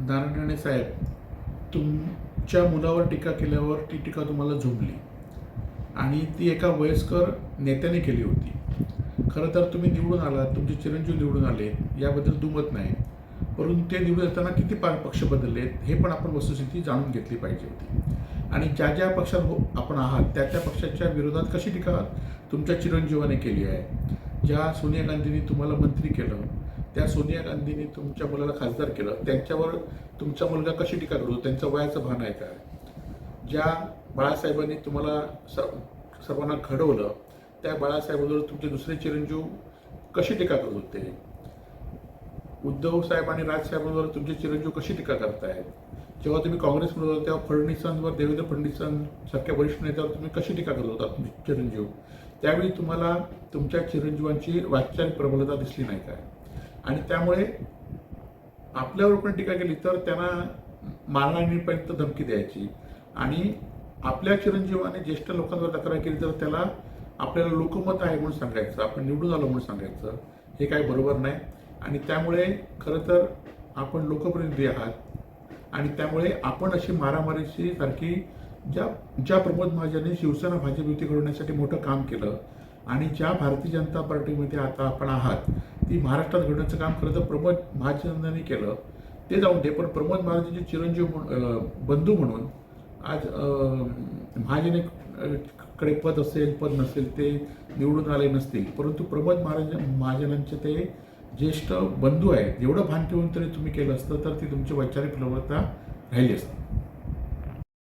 नारायण साहेब तुमच्या मुलावर टीका केल्यावर ती टीका तुम्हाला झोंबली आणि ती एका वयस्कर नेत्याने केली होती. खरं तर तुम्ही निवडून आलात तुमचे चिरंजीव निवडून आले याबद्दल दुमत नाही. परंतु ते निवडून येताना किती पा पक्ष बदललेत हे पण आपण वस्तुस्थिती जाणून घेतली पाहिजे होती. आणि ज्या ज्या पक्षात हो आपण आहात त्या त्या पक्षाच्या विरोधात कशी टीका तुमच्या चिरंजीवाने केली आहे? ज्या सोनिया गांधींनी तुम्हाला मंत्री केलं त्या सोनिया गांधींनी तुमच्या मुलाला खासदार केलं. त्यांच्यावर तुमचा मुलगा कशी टीका करतो त्यांचं वयाचं भान आहे का? ज्या बाळासाहेबांनी तुम्हाला स सर्वांना घडवलं त्या बाळासाहेबांवर तुमचे दुसरे चिरंजीव कशी टीका करत होते उद्धव साहेब आणि राजसाहेबांवर तुमचे चिरंजीव कशी टीका करतायत? जेव्हा तुम्ही काँग्रेसमध्ये होता तेव्हा फडणवीसांवर देवेंद्र फडणवीसांसारख्या वरिष्ठ नेत्यावर तुम्ही कशी टीका करत होता तुमचे चिरंजीव? त्यावेळी तुम्हाला तुमच्या चिरंजीवांची वाचन प्रबलता दिसली नाही काय आणि त्यामुळे आपल्यावर पण टीका केली तर त्यांना मारहाणीपर्यंत धमकी द्यायची. आणि आपल्या चिरंजीवाने ज्येष्ठ लोकांवर तक्रार केली तर त्याला आपल्याला लोकमत आहे म्हणून सांगायचं आपण निवडून आलो म्हणून सांगायचं हे काही बरोबर नाही. आणि त्यामुळे खरं तर आपण लोकप्रतिनिधी आहात आणि त्यामुळे आपण अशी मारामारीची सारखी ज्या ज्या प्रमोद महाजनने शिवसेना भाजप युती घडवण्यासाठी मोठं काम केलं आणि ज्या भारतीय जनता पार्टीमध्ये आता आपण आहात ती महाराष्ट्रात घडण्याचं काम खरं तर प्रमोद महाजनांनी केलं. ते जाऊन दे. पण प्रमोद महाजनचे चिरंजीव म्हणून बंधू म्हणून आज महाजने कडे पद असेल पद नसेल ते निवडून आले नसतील. परंतु प्रमोद महाराज महाजनांचे ते ज्येष्ठ बंधू आहेत. एवढं भान ठेवून तरी तुम्ही केलं असतं तर ती तुमची वैचारिक प्रवृत्ता राहिली असती.